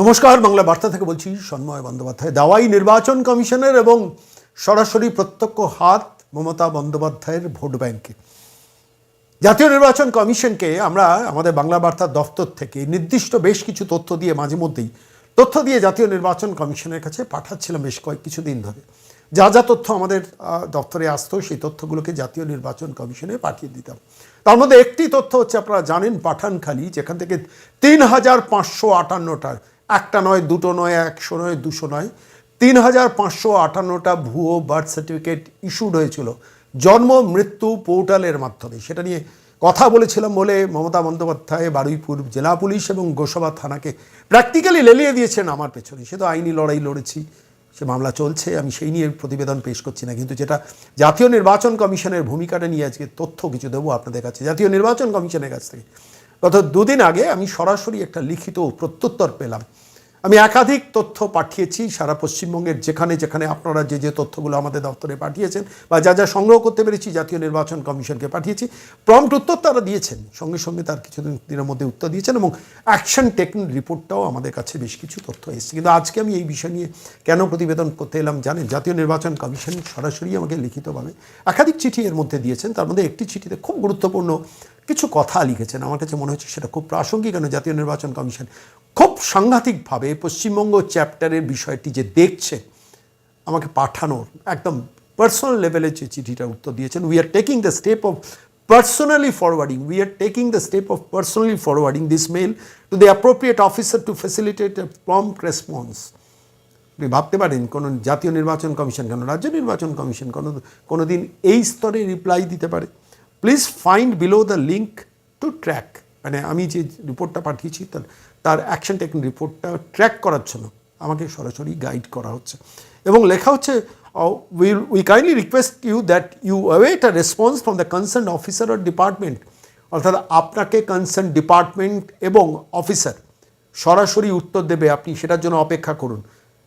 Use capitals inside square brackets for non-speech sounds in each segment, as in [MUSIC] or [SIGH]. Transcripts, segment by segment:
নমস্কার, বাংলা বার্তা থেকে বলছি সন্ময় বন্দ্যোপাধ্যায়। দাওয়াই নির্বাচন কমিশনের এবং সরাসরি প্রত্যক্ষ হাত মমতা বন্দ্যোপাধ্যায়ের ভোট ব্যাংকে। জাতীয় নির্বাচন কমিশনকে আমরা আমাদের বাংলা বার্তার দফতর থেকে নির্দিষ্ট বেশ কিছু তথ্য দিয়ে মাঝে মধ্যেই তথ্য দিয়ে জাতীয় নির্বাচন কমিশনের কাছে পাঠাচ্ছিলাম বেশ কয়েক কিছুদিন ধরে। যা যা তথ্য আমাদের দপ্তরে আসতো, সেই তথ্যগুলোকে জাতীয় নির্বাচন কমিশনে পাঠিয়ে দিতাম। তার মধ্যে একটি তথ্য হচ্ছে, আপনারা জানেন পাঠানখালী, যেখান থেকে তিন হাজার পাঁচশো আটান্নটা একটা নয়, দুটো নয়, একশো নয়, দুশো নয়। তিন হাজার পাঁচশো আটান্নটা ভুয়ো বার্থ সার্টিফিকেট ইস্যুড হয়েছিল জন্ম, মৃত্যু পোর্টালের মাধ্যমে। সেটা নিয়ে কথা বলেছিলাম বলে মমতা বন্দ্যোপাধ্যায়, বারুইপুর জেলা পুলিশ এবং গোসাবা থানাকে প্র্যাকটিক্যালি লেলিয়ে দিয়েছেন আমার পেছনে। সে তো আইনি লড়াই লড়েছি, সে মামলা চলছে, আমি সেই নিয়ে প্রতিবেদন পেশ করছি না। কিন্তু যেটা জাতীয় নির্বাচন কমিশনের ভূমিকাটা নিয়ে আজকে তথ্য কিছু দেবো আপনাদের কাছে। জাতীয় নির্বাচন কমিশনের কাছ থেকে গত দুদিন আগে আমি সরাসরি একটা লিখিত প্রত্যুত্তর পেলাম। আমি একাধিক তথ্য পাঠিয়েছি সারা পশ্চিমবঙ্গের যেখানে যেখানে আপনারা যে যে তথ্যগুলো আমাদের দপ্তরে পাঠিয়েছেন বা যা যা সংগ্রহ করতে পেরেছি জাতীয় নির্বাচন কমিশনকে পাঠিয়েছি। প্রম্পট উত্তর তারা দিয়েছেন, সঙ্গে সঙ্গে তার কিছুদিন দিনের মধ্যে উত্তর দিয়েছেন এবং অ্যাকশন টেকন রিপোর্টটাও আমাদের কাছে বেশ কিছু তথ্য এসেছে। কিন্তু আজকে আমি এই বিষয় নিয়ে কেন প্রতিবেদন করতে এলাম জানেন? জাতীয় নির্বাচন কমিশন সরাসরি আমাকে লিখিতভাবে একাধিক চিঠি এর মধ্যে দিয়েছেন। তার মধ্যে একটি চিঠিতে খুব গুরুত্বপূর্ণ কিছু কথা লিখেছেন। আমার কাছে মনে হচ্ছে সেটা খুব প্রাসঙ্গিক কেন? জাতীয় নির্বাচন কমিশন খুব সাংঘাতিকভাবে পশ্চিমবঙ্গ চ্যাপ্টারের বিষয়টি যে দেখছে, আমাকে পাঠানোর একদম পার্সোনাল লেভেলে যে চিঠিটা উত্তর দিয়েছেন we are taking the step of personally forwarding we are taking the step of personally forwarding this mail to the appropriate officer to facilitate prompt response আপনি ভাবতে পারেন, কোনো জাতীয় নির্বাচন কমিশন কেন, রাজ্য নির্বাচন কমিশন কোনো কোনো দিন এই স্তরে রিপ্লাই দিতে পারে? Please find below the link to track মানে আমি যে রিপোর্টটা পাঠিয়েছি, তার তার অ্যাকশন টেকনিক রিপোর্টটা ট্র্যাক করার জন্য আমাকে সরাসরি গাইড করা হচ্ছে। এবং লেখা হচ্ছে we we kindly request you that you await a response from the concern officer or department অর্থাৎ আপনাকে কনসার্ন ডিপার্টমেন্ট এবং অফিসার সরাসরি উত্তর দেবে আপনি, সেটার জন্য অপেক্ষা করুন।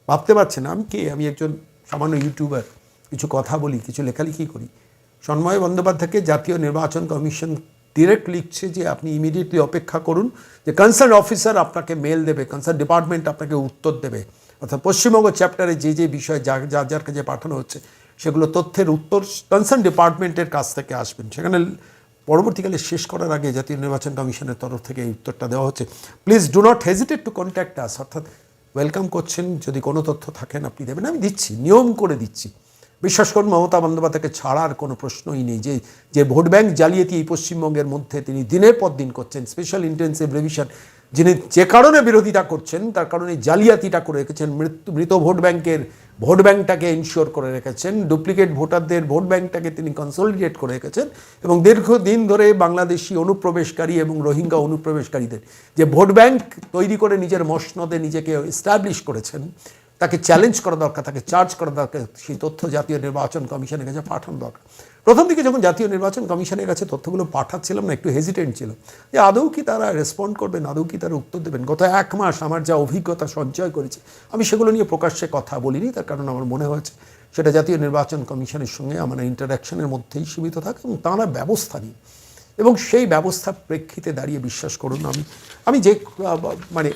ভাবতে পারছেন, আমি কে? আমি একজন সামান্য ইউটিউবার কিছু কথা বলি, কিছু লেখালেখি করি। সন্ময় বন্দ্যোপাধ্যায়কে জাতীয় নির্বাচন কমিশন ডিরেক্ট লিখছে যে আপনি ইমিডিয়েটলি অপেক্ষা করুন যে কনসার্ন অফিসার আপনাকে মেল দেবে কনসার্ন ডিপার্টমেন্ট আপনাকে উত্তর দেবে। অর্থাৎ পশ্চিমবঙ্গ চ্যাপ্টারে যে যে বিষয় যা যা, যার কাছে পাঠানো হচ্ছে, সেগুলো তথ্যের উত্তর কনসার্ন ডিপার্টমেন্টের কাছ থেকে আসবেন। সেখানে পরবর্তীকালে শেষ করার আগে জাতীয় নির্বাচন কমিশনের তরফ থেকে এই উত্তরটা দেওয়া হচ্ছে। Please do not hesitate to contact us অর্থাৎ ওয়েলকাম করছেন, যদি কোনো তথ্য থাকেন আপনি দেবেন। আমি দিচ্ছি, নিয়ম করে দিচ্ছি। বিশ্বাস করুন, মমতা বন্দ্যোপাধ্যায়কে ছাড়ার কোনো প্রশ্নই নেই যে যে ভোট ব্যাংক জালিয়াতি এই পশ্চিমবঙ্গের মধ্যে তিনি দিনের পর দিন করছেন। স্পেশাল ইন্টেন্সিভ রিভিশন যিনি যে কারণে বিরোধিতা করছেন, তার কারণে জালিয়াতিটা করে রেখেছেন মৃত্যু মৃত ভোট ব্যাংকের, ভোট ব্যাংকটাকে ইনশিওর করে রেখেছেন ডুপ্লিকেট ভোটারদের ভোট ব্যাংকটাকে তিনি কনসলিডেট করে রেখেছেন এবং দীর্ঘদিন ধরে বাংলাদেশি অনুপ্রবেশকারী এবং রোহিঙ্গা অনুপ্রবেশকারীদের যে ভোট ব্যাংক তৈরি করে নিজের মসনদে নিজেকে এস্টাবলিশ করেছেন তাকে চ্যালেঞ্জ করা দরকার, তাকে চার্জ করা দরকার, সেই তথ্য জাতীয় নির্বাচন কমিশনের কাছে পাঠানো দরকার। প্রথম দিকে যখন জাতীয় নির্বাচন কমিশনের কাছে তথ্যগুলো পাঠাচ্ছিলাম না, একটু হেজিটেন্ট ছিল যে আদৌ কি তারা রেসপন্ড করবেন, আদৌ কি তারা উত্তর দেবেন? গত এক মাস আমার যা অভিজ্ঞতা সঞ্চয় করেছে, আমি সেগুলো নিয়ে প্রকাশ্যে কথা বলিনি, তার কারণ আমার মনে হয়েছে সেটা জাতীয় নির্বাচন কমিশনের সঙ্গে আমার ইন্টারাকশনের মধ্যেই সীমিত থাকে এবং তারা ব্যবস্থা নিন এবং সেই ব্যবস্থা প্রেক্ষিতে দাঁড়িয়ে বিশ্বাস করুন, আমি আমি যে মানে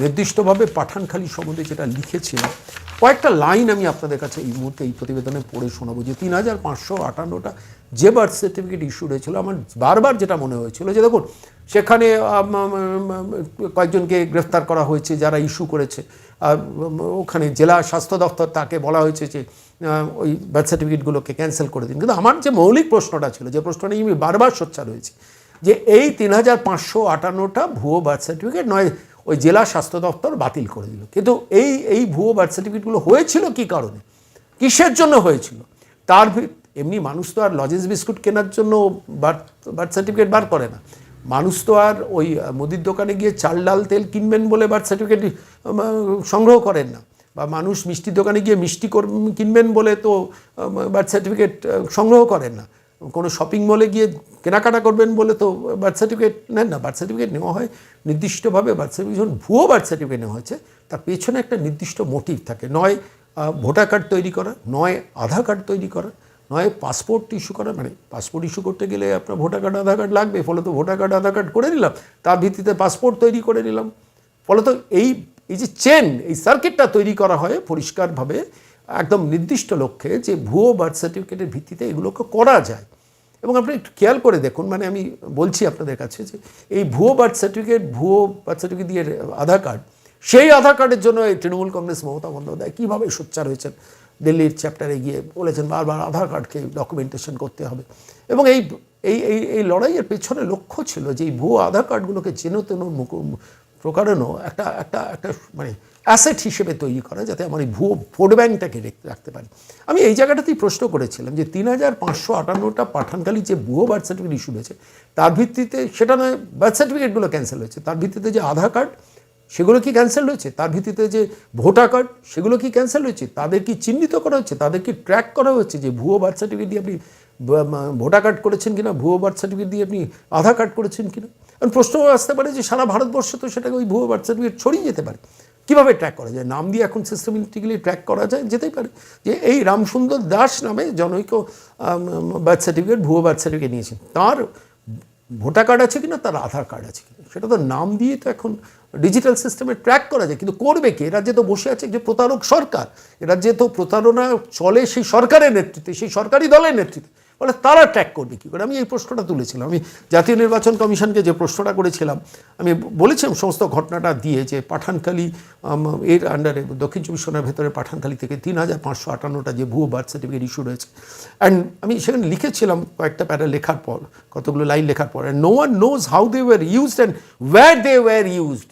নির্দিষ্টভাবে পাঠানখালী সম্বন্ধে যেটা লিখেছিলাম, কয়েকটা লাইন আমি আপনাদের কাছে এই মুহূর্তে এই প্রতিবেদনে পড়ে শোনাবো। যে তিন হাজার পাঁচশো আটান্নটা যে বার্থ সার্টিফিকেট ইস্যু হয়েছিল, আমার বারবার যেটা মনে হয়েছিল যে দেখুন, সেখানে কয়েকজনকে গ্রেফতার করা হয়েছে, যারা ইস্যু করেছে। ওখানে জেলা স্বাস্থ্য দপ্তর তাকে বলা হয়েছে যে ওই বার্থ সার্টিফিকেটগুলোকে ক্যান্সেল করে দিন। কিন্তু আমার যে মৌলিক প্রশ্নটা ছিল, যে প্রশ্নটা নিয়ে আমি বারবার সোচ্চার হয়েছি, যে এই তিন হাজার পাঁচশো আটান্নটা ভুয়ো বার্থ সার্টিফিকেট নয়, ওই জেলা স্বাস্থ্য দপ্তর বাতিল করে দিল। কিন্তু এই এই ভুয়ো বার্থ সার্টিফিকেটগুলো হয়েছিল কী কারণে? কিসের জন্য হয়েছিল? তার এমনি মানুষ তো আর লজেন্স বিস্কুট কেনার জন্য বার্থ বার্থ সার্টিফিকেট বার করে না। মানুষ তো আর ওই মুদির দোকানে গিয়ে চাল, ডাল, তেল কিনবেন বলে বার্থ সার্টিফিকেট সংগ্রহ করেন না। বা মানুষ মিষ্টির দোকানে গিয়ে মিষ্টি কিনবেন বলে তো বার্থ সার্টিফিকেট সংগ্রহ করেন না। কোনো শপিং মলে গিয়ে কেনাকাটা করবেন বলে তো বার্থ সার্টিফিকেট নেন না। বার্থ সার্টিফিকেট নেওয়া হয়, নির্দিষ্টভাবে বার্থ সার্টিফিকেট যখন ভুয়ো বার্থ সার্টিফিকেট নেওয়া হয়েছে, তার পেছনে একটা নির্দিষ্ট মোটিভ থাকে। নয় ভোটার কার্ড তৈরি করা, নয়, আধার কার্ড তৈরি করা, নয় পাসপোর্ট ইস্যু করা মানে পাসপোর্ট ইস্যু করতে গেলে আপনার ভোটার কার্ড আধার কার্ড লাগবে। ফলে তো ভোটার কার্ড আধার কার্ড করে নিলাম, তার ভিত্তিতে পাসপোর্ট তৈরি করে নিলাম। ফলত এই এই যে চেন, এই সার্কিটটা তৈরি করা হয় পরিষ্কারভাবে একদম নির্দিষ্ট লক্ষ্যে যে ভুয়ো বার্থ সার্টিফিকেটের ভিত্তিতে এগুলোকে করা যায়। এবং আপনি একটু খেয়াল করে দেখুন মানে আমি বলছি আপনাদের কাছে যে এই ভুয়ো বার্থ সার্টিফিকেট ভুয়ো বার্থ সার্টিফিকেট দিয়ে আধার কার্ড, সেই আধার কার্ডের জন্য এই তৃণমূল কংগ্রেস মমতা বন্দ্যোপাধ্যায় কীভাবে সোচ্চার হয়েছেন? দিল্লির চ্যাপ্টারে গিয়ে বলেছেন, বারবার আধার কার্ডকে ডকুমেন্টেশন করতে হবে। এবং এই এই এই লড়াইয়ের পেছনে লক্ষ্য ছিল যে এই ভুয়ো আধার কার্ডগুলোকে যেন তেন মুখ- প্রকারেণও একটা একটা একটা মানে অ্যাসেট হিসেবে তৈরি করা যাতে আমার এই ভুয়ো ভোট ব্যাংকটাকে রেখে রাখতে পারি। আমি এই জায়গাটাতেই প্রশ্ন করেছিলাম যে তিন হাজার পাঁচশো আটান্নটা পাঠানকালী যে ভুয়ো বার্থ সার্টিফিকেট ইস্যু হয়েছে, তার ভিত্তিতে সেটা নয় বার্থ সার্টিফিকেটগুলো ক্যান্সেল হয়েছে, তার ভিত্তিতে যে আধার কার্ড সেগুলো কি ক্যান্সেল হয়েছে? তার ভিত্তিতে যে ভোটার কার্ড, সেগুলো কি ক্যান্সেল হয়েছে? তাদের কি চিহ্নিত করা হচ্ছে? তাদের কি ট্র্যাক করা হচ্ছে যে ভুয়ো বার্থ সার্টিফিকেট দিয়ে আপনি ভোটার কার্ড করেছেন কিনা? ভুয়ো বার্থ সার্টিফিকেট দিয়ে আপনি আধার কার্ড করেছেন কিনা? কারণ প্রশ্ন আসতে পারে যে সারা ভারতবর্ষ তো সেটাকে ওই ভুয়ো বার্থ সার্টিফিকেট ছড়িয়ে যেতে পারে। কীভাবে ট্র্যাক করা যায়? নাম দিয়ে এখন সিস্টেমেটিক্যালি ট্র্যাক করা যায়, যেতেই পারে যে এই রামসুন্দর দাস নামে জনৈক বার্থ সার্টিফিকেট ভুয়ো বার্থ সার্টিফিকেট নিয়েছেন তার ভোটার কার্ড আছে কিনা? তার আধার কার্ড আছে কিনা? সেটা তো নাম দিয়ে তো এখন ডিজিটাল সিস্টেমে ট্র্যাক করা যায়, কিন্তু করবে কি? এ রাজ্যে তো বসে আছে যে প্রতারক সরকার। এ রাজ্যে তো প্রতারণা চলে সেই সরকারের নেতৃত্বে, সেই সরকারি দলের নেতৃত্বে। ফলে তারা ট্র্যাক করবে কী করে? আমি এই প্রশ্নটা তুলেছিলাম। আমি জাতীয় নির্বাচন কমিশনকে যে প্রশ্নটা করেছিলাম, আমি বলেছিলাম সমস্ত ঘটনাটা দিয়ে যে পাঠানখালী এর আন্ডারে দক্ষিণ চব্বিশ পরগনার ভেতরে পাঠানখালী থেকে তিন হাজার পাঁচশো আটান্নটা যে ভুয়ো বার্থ সার্টিফিকেট ইস্যু রয়েছে। অ্যান্ড আমি সেখানে লিখেছিলাম কয়েকটা প্যারা লেখার পর, কতগুলো লাইন লেখার পর and no one knows how they were used and where they were used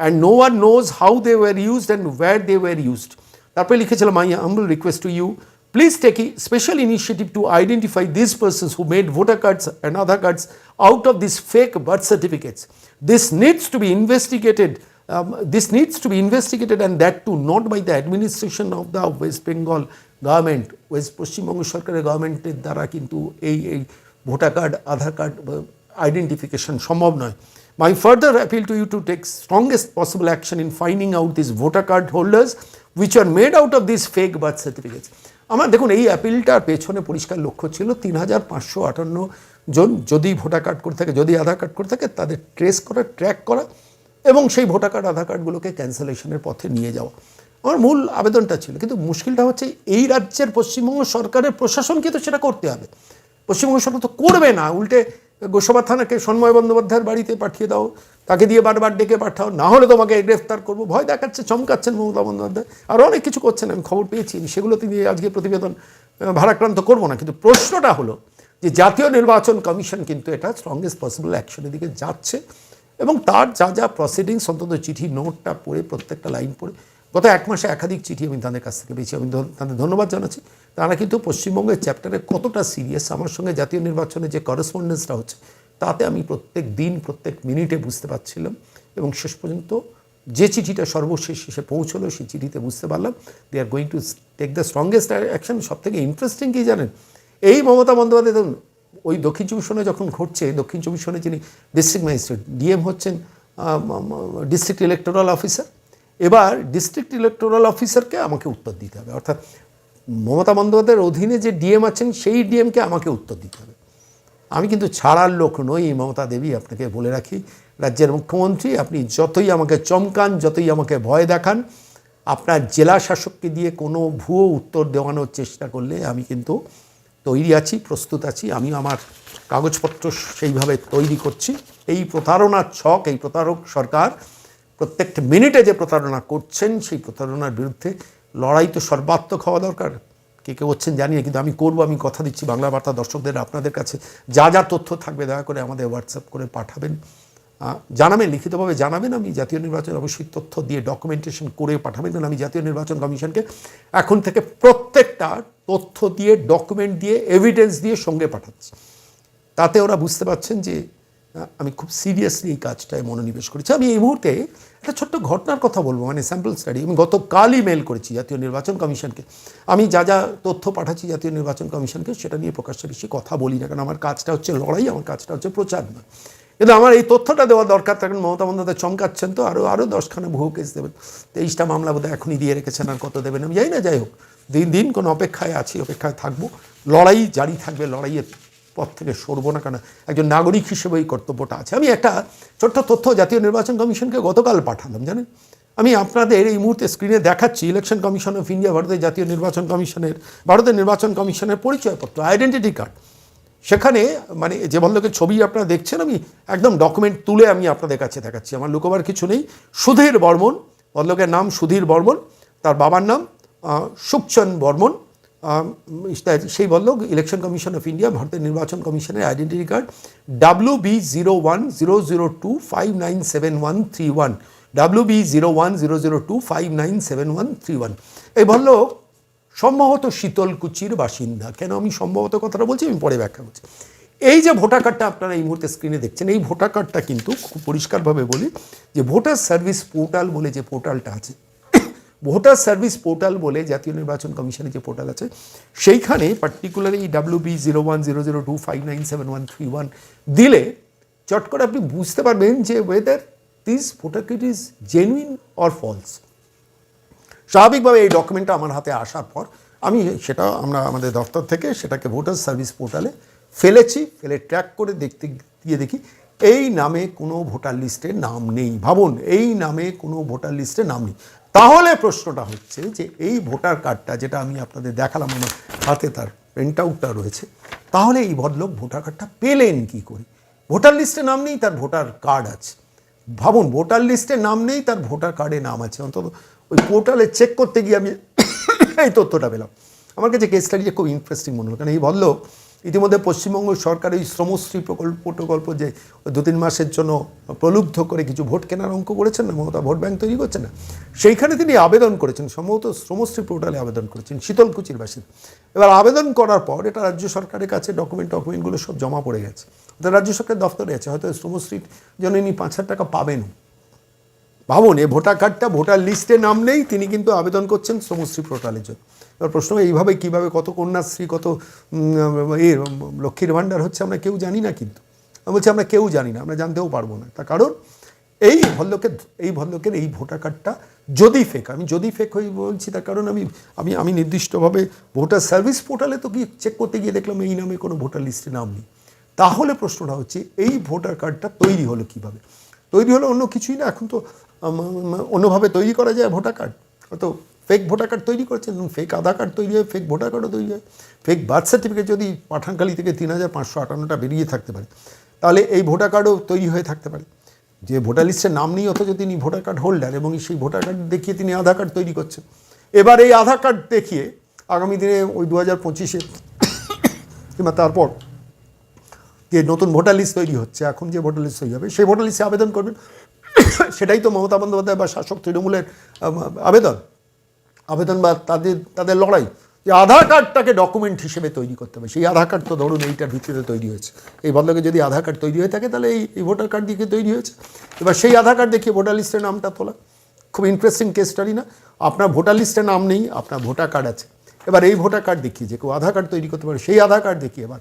and no one knows how they were used and where they were used তারপরে লিখেছিলাম I humble request to you Please take a special initiative to identify these persons who made voter cards and other cards out of these fake birth certificates. This needs to be investigated. Um, this needs to be investigated, and that too not by the administration of the West Bengal government. West Paschimbanga সরকারের গভর্নমেন্টের দ্বারা কিন্তু এই এই voter card Aadhaar card identification সম্ভব নয়। My further appeal to you to take strongest possible action in finding out these voter card holders which are made out of these fake birth certificates. আমার দেখুন, এই অ্যাপিলটার পেছনে পরিষ্কার লক্ষ্য ছিল তিন হাজার পাঁচশো আটান্ন জন যদি ভোটার কার্ড করে থাকে, যদি আধার কার্ড করে থাকে, তাদের ট্রেস করা ট্র্যাক করা এবং সেই ভোটার কার্ড আধার কার্ডগুলোকে ক্যান্সেলেশনের পথে নিয়ে যাওয়া। আমার মূল আবেদনটা ছিল, কিন্তু মুশকিলটা হচ্ছে এই রাজ্যের পশ্চিমবঙ্গ সরকারের প্রশাসনকে তো সেটা করতে হবে। পশ্চিমবঙ্গ সরকার তো করবে না, উল্টে গোসাবা থানাকে সন্ময় বন্দ্যোপাধ্যায়ের বাড়িতে পাঠিয়ে দাও। তাকে দিয়ে বারবার ডেকে পাঠাও। না হলে তোমাকে গ্রেফতার করব। ভয় দেখাচ্ছে, চমকাচ্ছেন মমতা বন্দ্যোপাধ্যায়। আরও অনেক কিছু করছেন, আমি খবর পেয়েছি। সেগুলো তিনি আজকে প্রতিবেদন ভারাক্রান্ত করব না। কিন্তু প্রশ্নটা হলো যে জাতীয় নির্বাচন কমিশন কিন্তু এটা স্ট্রংগেস্ট পসিবল অ্যাকশনের দিকে যাচ্ছে এবং তার যা যা প্রসিডিংস অন্তত চিঠি নোটটা পড়ে, প্রত্যেকটা লাইন পড়ে গত এক মাসে একাধিক চিঠি আমি তাদের কাছ থেকে পেয়েছি। আমি তাদের ধন্যবাদ জানাচ্ছি। তারা কিন্তু পশ্চিমবঙ্গের চ্যাপ্টারে কতটা সিরিয়াস আমার সঙ্গে জাতীয় নির্বাচনে যে করসপন্ডেন্সটা হচ্ছে, তাতে আমি প্রত্যেক দিন, প্রত্যেক মিনিটে বুঝতে পারছিলাম এবং শেষ পর্যন্ত যে চিঠিটা সর্বশেষ এসে পৌঁছলো, সেই চিঠিতে বুঝতে পারলাম they are going to take the strongest action সব থেকে ইন্টারেস্টিং কী জানেন? এই মমতা বন্দ্যোপাধ্যায় ওই দক্ষিণ চব্বিশ পরগনায় যখন ঘটছে, দক্ষিণ চব্বিশ পরগনায় যিনি ডিস্ট্রিক্ট ম্যাজিস্ট্রেট ডিএম হচ্ছেন ডিস্ট্রিক্ট ইলেকটোরাল অফিসার এবার ডিস্ট্রিক্ট ইলেকটোরাল অফিসারকে আমাকে উত্তর দিতে হবে। অর্থাৎ মমতা বন্দ্যোপাধ্যায়ের অধীনে যে ডিএম আছেন, সেই ডিএমকে আমাকে উত্তর দিতে হবে। আমি কিন্তু ছাড়ার লোক নই, মমতা দেবী, আপনাকে বলে রাখি। রাজ্যের মুখ্যমন্ত্রী, আপনি যতই আমাকে চমকান, যতই আমাকে ভয় দেখান, আপনার জেলা শাসককে দিয়ে কোনো ভুয়ো উত্তর দেওয়ানোর চেষ্টা করলে আমি কিন্তু তৈরি আছি, প্রস্তুত আছি। আমি আমার কাগজপত্র সেইভাবে তৈরি করছি। এই প্রতারণার ছক, এই প্রতারক সরকার প্রত্যেকটা মিনিটে যে প্রতারণা করছেন, সেই প্রতারণার বিরুদ্ধে লড়াই তো সর্বাত্মক হওয়া দরকার। কে কে হচ্ছেন জানি না, কিন্তু আমি করব, আমি কথা দিচ্ছি বাংলা বার্তা দর্শকদের আপনাদের কাছে। যা যা তথ্য থাকবে, দয়া করে আমাদের হোয়াটসঅ্যাপ করে পাঠাবেন। জানাবেন, লিখিতভাবে জানাবেন। আমি জাতীয় নির্বাচন অবশ্যই তথ্য দিয়ে ডকুমেন্টেশন করে পাঠাবেন। কারণ আমি জাতীয় নির্বাচন কমিশনকে এখন থেকে প্রত্যেকটা তথ্য দিয়ে ডকুমেন্ট দিয়ে এভিডেন্স দিয়ে সঙ্গে পাঠাচ্ছি। তাতে ওরা বুঝতে পারছেন যে আমি খুব সিরিয়াসলি এই কাজটায় মনোনিবেশ করেছি। আমি এই মুহূর্তে একটা ছোট্ট ঘটনার কথা বলব মানে স্যাম্পল স্টাডি আমি গতকালই মেল করেছি জাতীয় নির্বাচন কমিশনকে। আমি যা যা তথ্য পাঠাচ্ছি জাতীয় নির্বাচন কমিশনকে, সেটা নিয়ে প্রকাশ্যে বেশি কথা বলি না, কারণ আমার কাজটা হচ্ছে লড়াই, আমার কাজটা হচ্ছে প্রচার না কিন্তু আমার এই তথ্যটা দেওয়া দরকার থাকেন মমতা বন্দ্যোপাধ্যায় চমকাচ্ছেন তো আরও আরও দশখানা বহু কেস দেবেন। তেইশটা মামলা বোধহয় এখনই দিয়ে রেখেছেন, আর কত দেবেন, আমি জানি না, যাই হোক। দিন দিন কোনো অপেক্ষায় আছি, অপেক্ষায় থাকব। লড়াই জারি থাকবে, লড়াইয়ের পথ থেকে সরবো না কেন? একজন নাগরিক হিসেবে এই কর্তব্যটা আছে। আমি একটা ছোট্ট তথ্য জাতীয় নির্বাচন কমিশনকে গতকাল পাঠালাম, জানেন? আমি আপনাদের এই মুহূর্তে স্ক্রিনে দেখাচ্ছি ইলেকশন কমিশন অফ ইন্ডিয়া ভারতের জাতীয় নির্বাচন কমিশনের, ভারতের নির্বাচন কমিশনের পরিচয়পত্র আইডেন্টিটি কার্ড সেখানে মানে যে ভদ্রলোকের ছবি আপনারা দেখছেন, আমি একদম ডকুমেন্ট তুলে আমি আপনাদের কাছে দেখাচ্ছি। আমার লুকোবার কিছু নেই। সুধীর বর্মন ভদ্রলোকের নাম সুধীর বর্মন, তার বাবার নাম সুখচন্দ বর্মন। সেই ভদ্রলোক ইলেকশন কমিশন অফ ইন্ডিয়া ভারতের নির্বাচন কমিশনের identity card W B zero one zero zero two five nine seven one three one W B zero one zero zero two five nine seven one three one এই ভদ্রলোক সম্ভবত শীতলকুচির বাসিন্দা। কেন? আমি সম্ভবত কথাটা বলছি, আমি পরে ব্যাখ্যা করছি। এই যে ভোটার কার্ডটা আপনারা এই মুহূর্তে স্ক্রিনে দেখছেন, এই ভোটার কার্ডটা কিন্তু খুব পরিষ্কারভাবে বলি, যে ভোটার সার্ভিস পোর্টাল বলে যে পোর্টালটা আছে ভোটার সার্ভিস পোর্টাল বলে জাতীয় নির্বাচন কমিশনের যে পোর্টাল আছে, সেইখানে particular particularly W B zero one zero zero two five nine seven one three one দিলে চট করে আপনি বুঝতে পারবেন যে whether this voter card is genuine or false স্বাভাবিকভাবে এই ডকুমেন্টটা আমার হাতে আসার পর আমি সেটা আমরা আমাদের দপ্তর থেকে সেটাকে ভোটার সার্ভিস পোর্টালে ফেলেছি, ফেলে ট্র্যাক করে দেখতে গিয়ে দেখি, এই নামে কোনো ভোটার লিস্টে নাম নেই। ভাবুন, এই নামে কোনো ভোটার লিস্টে নাম নেই। তাহলে প্রশ্নটা হচ্ছে যে এই ভোটার কার্ডটা যেটা আমি আপনাদের দেখালাম আমার হাতে, তার প্রিন্ট আউটটা রয়েছে, তাহলে এই ভদ্রলোক ভোটার কার্ডটা পেলেন কি করে? ভোটার লিস্টে নাম নেই, তার ভোটার কার্ড আছে। ভাবুন, ভোটার লিস্টে নাম নেই, তার ভোটার কার্ডে নাম আছে। অন্তত ওই পোর্টালে চেক করতে গিয়ে আমি [COUGHS] এই তথ্যটা পেলাম। আমার কাছে কেস স্টাডিটা খুব ইন্টারেস্টিং মনে হলো। কারণ এই বলল ইতিমধ্যে পশ্চিমবঙ্গ সরকার এই শ্রমশ্রী প্রকল্প প্রকল্প যে ওই দু তিন মাসের জন্য প্রলুব্ধ করে কিছু ভোট কেনার অঙ্ক করেছেন না, মমতা ভোট ব্যাংক তৈরি করছেন না, সেইখানে তিনি আবেদন করেছেন, সম্ভবত শ্রমশ্রী পোর্টালে আবেদন করেছেন, শীতলকুচির বাসিন্দা। এবার আবেদন করার পর এটা রাজ্য সরকারের কাছে ডকুমেন্ট ডকুমেন্টগুলো সব জমা পড়ে গেছে। অর্থাৎ রাজ্য সরকার দফতরে আছে, হয়তো শ্রমশ্রীর জন্য ইনি পাঁচ হাজার টাকা পাবেন। ভাবুন এই ভোটার কার্ডটা ভোটার লিস্টে নাম নেই, তিনি কিন্তু আবেদন করছেন শ্রমশ্রী পোর্টালের জন্য। এবার প্রশ্ন, এইভাবে কীভাবে কত কন্যাশ্রী, কত এ, লক্ষ্মীর ভাণ্ডার হচ্ছে আমরা কেউ জানি না কিন্তু। আমি বলছি, আমরা কেউ জানি না, আমরা জানতেও পারব না। তার কারণ, এই ভদ্রলোকের এই ভদ্রলোকের এই ভোটার কার্ডটা যদি ফেক আমি যদি ফেক হই বলছি, তার কারণ আমি আমি আমি নির্দিষ্টভাবে ভোটার সার্ভিস পোর্টালে তো গিয়ে চেক করতে গিয়ে দেখলাম এই নামে কোনো ভোটার লিস্টে নাম নেই। তাহলে প্রশ্নটা হচ্ছে, এই ভোটার কার্ডটা তৈরি হলো কীভাবে? তৈরি হলো অন্য কিছুই না, এখন তো অন্যভাবে তৈরি করা যায় ভোটার কার্ড। হয়তো ফেক ভোটার কার্ড তৈরি করেছেন ফেক আধার কার্ড তৈরি হয় ফেক ভোটার কার্ডও তৈরি হয়। ফেক বার্থ সার্টিফিকেট যদি পাঠানখালি থেকে তিন হাজার পাঁচশো আটান্নটা বেরিয়ে থাকতে পারে, তাহলে এই ভোটার কার্ডও তৈরি হয়ে থাকতে পারে। যে ভোটার লিস্টের নাম নেই, অথচ তিনি ভোটার কার্ড হোল্ডার এবং সেই ভোটার কার্ড দেখিয়ে তিনি আধার কার্ড তৈরি করছেন। এবার এই আধার কার্ড দেখিয়ে আগামী দিনে ওই দু হাজার পঁচিশে কিংবা তারপর যে নতুন ভোটার লিস্ট তৈরি হচ্ছে, এখন যে ভোটার লিস্ট তৈরি হবে, সেই ভোটার লিস্টে আবেদন করবেন। সেটাই তো মমতা বন্দ্যোপাধ্যায় বা শাসক তৃণমূলের আবেদন। আবেদন বা তাদের তাদের লড়াই, যে আধার কার্ডটাকে ডকুমেন্ট হিসেবে তৈরি করতে হবে। সেই আধার কার্ড তো ধরুন এইটার ভিত্তিতে তৈরি হয়েছে। এই বদলকে যদি আধার কার্ড তৈরি হয়ে থাকে, তাহলে এই ভোটার কার্ড দিয়ে তৈরি হয়েছে? এবার সেই আধার কার্ড দেখিয়ে ভোটার লিস্টের নামটা তোলা। খুব ইন্টারেস্টিং কেস স্টাডি না? আপনার ভোটার লিস্টে নাম নেই, আপনার ভোটার কার্ড আছে। এবার এই ভোটার কার্ড দেখিয়ে, যে কেউ আধার কার্ড তৈরি করতে পারে, সেই আধার কার্ড দেখিয়ে এবার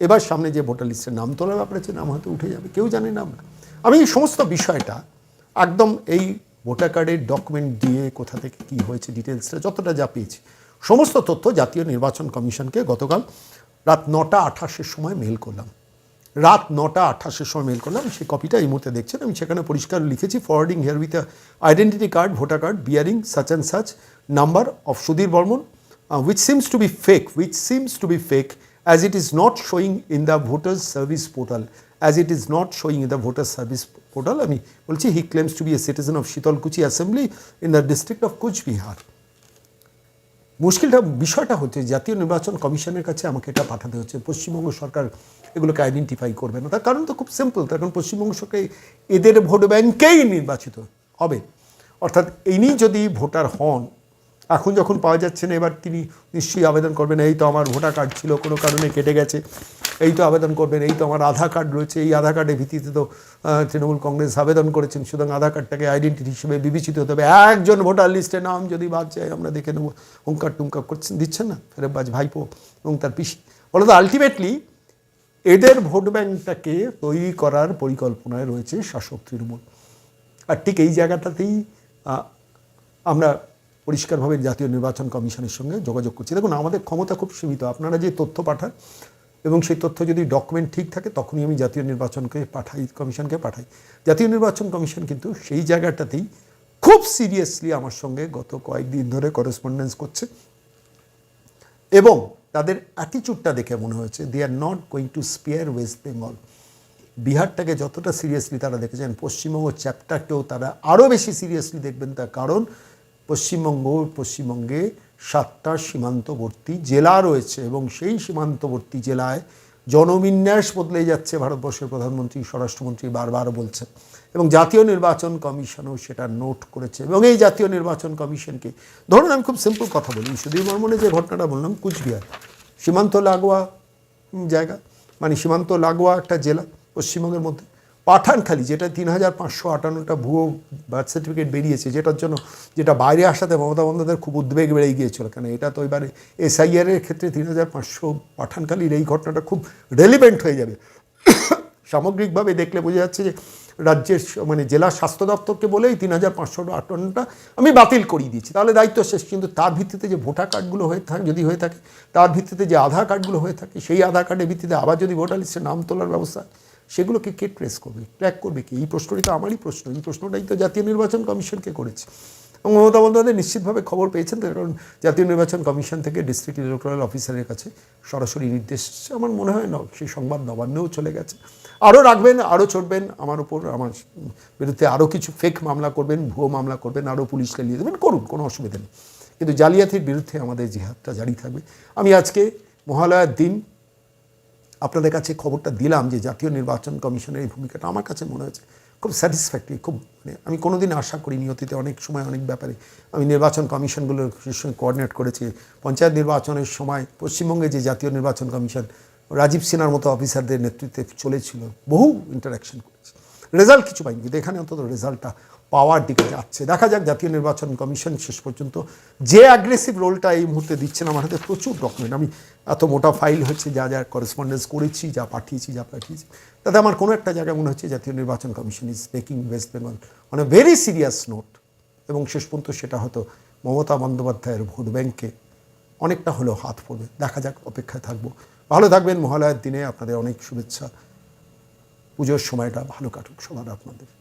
এবার সামনে যে ভোটার লিস্টের নাম তোলার ব্যাপার আছে, নাম হয়তো উঠে যাবে, কেউ জানে নাম না। আমি এই সমস্ত বিষয়টা একদম এই ভোটার কার্ডের ডকুমেন্ট দিয়ে কোথা থেকে কী হয়েছে ডিটেলসটা যতটা যা পেয়েছি। সমস্ত তথ্য জাতীয় নির্বাচন কমিশনকে গতকাল রাত নটা আঠাশের সময় মেল করলাম। রাত নটা আঠাশের সময় মেল করলাম সেই কপিটা এই মুহূর্তে দেখছেন। আমি সেখানে পরিষ্কার লিখেছি forwarding herewith identity card voter card bearing such and such number of Sudhir Barman which seems to be fake which seems to be fake as it is not showing in the voters service portal, as it is not showing in the voters service portal আমি বলছি, he claims to be a citizen of Sitalkuchi assembly in the district of Coochbehar মুশকিলটা, বিষয়টা হচ্ছে, জাতীয় নির্বাচন কমিশনের কাছে আমাকে এটা পাঠাতে হচ্ছে। পশ্চিমবঙ্গ সরকার এগুলোকে আইডেন্টিফাই করবে না। তার কারণ তো খুব সিম্পল তার কারণ পশ্চিমবঙ্গ সরকার এদের ভোট ব্যাংকেই নির্বাচিত হবে। অর্থাৎ ইনি যদি ভোটার হন, এখন যখন পাওয়া যাচ্ছে না, এবার তিনি নিশ্চয়ই আবেদন করবেন, এই তো আমার ভোটার কার্ড ছিল, কোনো কারণে কেটে গেছে। এই তো আবেদন করবেন, এই তো আমার আধার কার্ড রয়েছে, এই আধার কার্ডের ভিত্তিতে তো তৃণমূল কংগ্রেস আবেদন করেছেন, সুতরাং আধার কার্ডটাকে আইডেন্টিটি হিসেবে বিবেচিত হতে হবে। একজন ভোটার লিস্টে নাম যদি বাদ যায়, আমরা দেখে নেব, হুঙ্কার টুঙ্কার করছেন, দিচ্ছেন না? ফেরবাজ ভাইপো এবং তার পিসি। বলো তো আলটিমেটলি এদের ভোট ব্যাংকটাকে তৈরি করার পরিকল্পনায় রয়েছে শাসক তৃণমূল। আর ঠিক এই জায়গাটাতেই আমরা পরিষ্কারভাবে জাতীয় নির্বাচন কমিশনের সঙ্গে যোগাযোগ করছি। দেখুন, আমাদের ক্ষমতা খুব সীমিত। আপনারা যে তথ্য পাঠান এবং সেই তথ্য যদি ডকুমেন্ট ঠিক থাকে, তখনই আমি জাতীয় নির্বাচনকে পাঠাই, কমিশনকে পাঠাই। জাতীয় নির্বাচন কমিশন কিন্তু সেই জায়গাটাতেই খুব সিরিয়াসলি আমার সঙ্গে গত কয়েকদিন ধরে করেসপন্ডেন্স করছে এবং তাদের অ্যাটিচিউডটা দেখে মনে হয়েছে they are not going to spare West Bengal বিহারটাকে যতটা সিরিয়াসলি তারা দেখেছেন, পশ্চিমবঙ্গ চ্যাপ্টারটাও তারা আরও বেশি সিরিয়াসলি দেখবেন তার কারণ পশ্চিমবঙ্গ, পশ্চিমবঙ্গে সাতটা সীমান্তবর্তী জেলা রয়েছে এবং সেই সীমান্তবর্তী জেলায় জনবিন্যাস বদলে যাচ্ছে ভারতবর্ষের প্রধানমন্ত্রী, স্বরাষ্ট্রমন্ত্রী বারবার বলছেন। এবং জাতীয় নির্বাচন কমিশনও সেটা নোট করেছে। এবং এই জাতীয় নির্বাচন কমিশনকে, ধরুন আমি খুব সিম্পল কথা বলি, সুধীর বর্মনে যে ঘটনাটা বললাম, কুচবিহার। সীমান্ত লাগোয়া জায়গা মানে সীমান্ত লাগোয়া একটা জেলা পশ্চিমবঙ্গের মধ্যে। পাঠানখালি, যেটা তিন হাজার পাঁচশো আটান্নটা ভুয়ো বার্থ সার্টিফিকেট বেরিয়েছে, যেটার জন্য যেটা বাইরে আসাতে মমতা বন্দ্যোপাধ্যায়ের খুব উদ্বেগ বেড়ে গিয়েছিল। কেন এটা তো এবারে এসআইআরের ক্ষেত্রে তিন হাজার পাঁচশো পাঠানখালির এই ঘটনাটা খুব রেলিভেন্ট হয়ে যাবে। সামগ্রিকভাবে দেখলে বোঝা যাচ্ছে যে রাজ্যের মানে জেলা স্বাস্থ্য দপ্তরকে বলেই তিন হাজার পাঁচশো আটান্নটা আমি বাতিল করিয়ে দিচ্ছি তাহলে দায়িত্ব শেষ, কিন্তু তার ভিত্তিতে যে ভোটার কার্ডগুলো হয়ে থাকে, যদি হয়ে থাকে, তার ভিত্তিতে যে আধার কার্ডগুলো হয়ে থাকে, সেই আধার কার্ডের ভিত্তিতে আবার যদি ভোটার লিস্টে নাম তোলার ব্যবস্থা সেগুলোকে কে ট্রেস করবে? ট্র্যাক করবে কি? এই প্রশ্নটি তো আমারই প্রশ্ন। এই প্রশ্নটাই তো জাতীয় নির্বাচন কমিশনকে করেছে। এবং মমতা বন্দ্যোপাধ্যায় নিশ্চিতভাবে খবর পেয়েছেন কারণ জাতীয় নির্বাচন কমিশন থেকে ডিস্ট্রিক্ট ইলেকট্রাল অফিসারের কাছে সরাসরি নির্দেশ। আমার মনে হয় না, সেই সংবাদ নবান্নেও চলে গেছে। আরও রাখবেন আরও চড়বেন, আমার উপর, আমার বিরুদ্ধে আরও কিছু ফেক মামলা করবেন, ভুয়ো মামলা করবেন আরও পুলিশ লেলিয়ে দেবেন, করুন, কোনো অসুবিধা নেই। কিন্তু জালিয়াতির বিরুদ্ধে আমাদের জিহাদটা জারি থাকবে। আমি আজকে মহালয়ার দিন আপনাদের কাছে খবরটা দিলাম যে জাতীয় নির্বাচন কমিশনের এই ভূমিকাটা আমার কাছে মনে হয়েছে খুব স্যাটিসফ্যাক্টরি খুব মানে আমি কোনোদিন আশা করিনি, অতীতে অনেক সময়, অনেক ব্যাপারে আমি নির্বাচন কমিশনগুলোর সঙ্গে কোঅর্ডিনেট করেছি। পঞ্চায়েত নির্বাচনের সময় পশ্চিমবঙ্গে যে জাতীয় নির্বাচন কমিশন রাজীব সিনহার মতো অফিসারদের নেতৃত্বে চলেছিল, বহু ইন্টারাকশন করেছি। রেজাল্ট কিছু পাইনি, কিন্তু এখানে অন্তত রেজাল্টটা পাওয়ার দিকে যাচ্ছে। দেখা যাক জাতীয় নির্বাচন কমিশন শেষ পর্যন্ত যে অ্যাগ্রেসিভ রোলটা এই মুহূর্তে দিচ্ছেন, আমার হাতে প্রচুর ডকুমেন্ট আমি এত মোটা ফাইল হচ্ছে যা যা করেসপন্ডেন্স করেছি, যা পাঠিয়েছি যা পাঠিয়েছি, তাতে আমার কোনো একটা জায়গায় মনে হচ্ছে জাতীয় নির্বাচন commission is making West Bengal on a very serious note এবং শেষ পর্যন্ত সেটা হয়তো মমতা বন্দ্যোপাধ্যায়ের ভোট ব্যাংকে অনেকটা হলেও হাত পড়বে। দেখা যাক, অপেক্ষায় থাকব। ভালো থাকবেন, মহালয়ার দিনে। আপনাদের অনেক শুভেচ্ছা। পুজোর সময়টা ভালো কাটুক। সবার আপনাদের।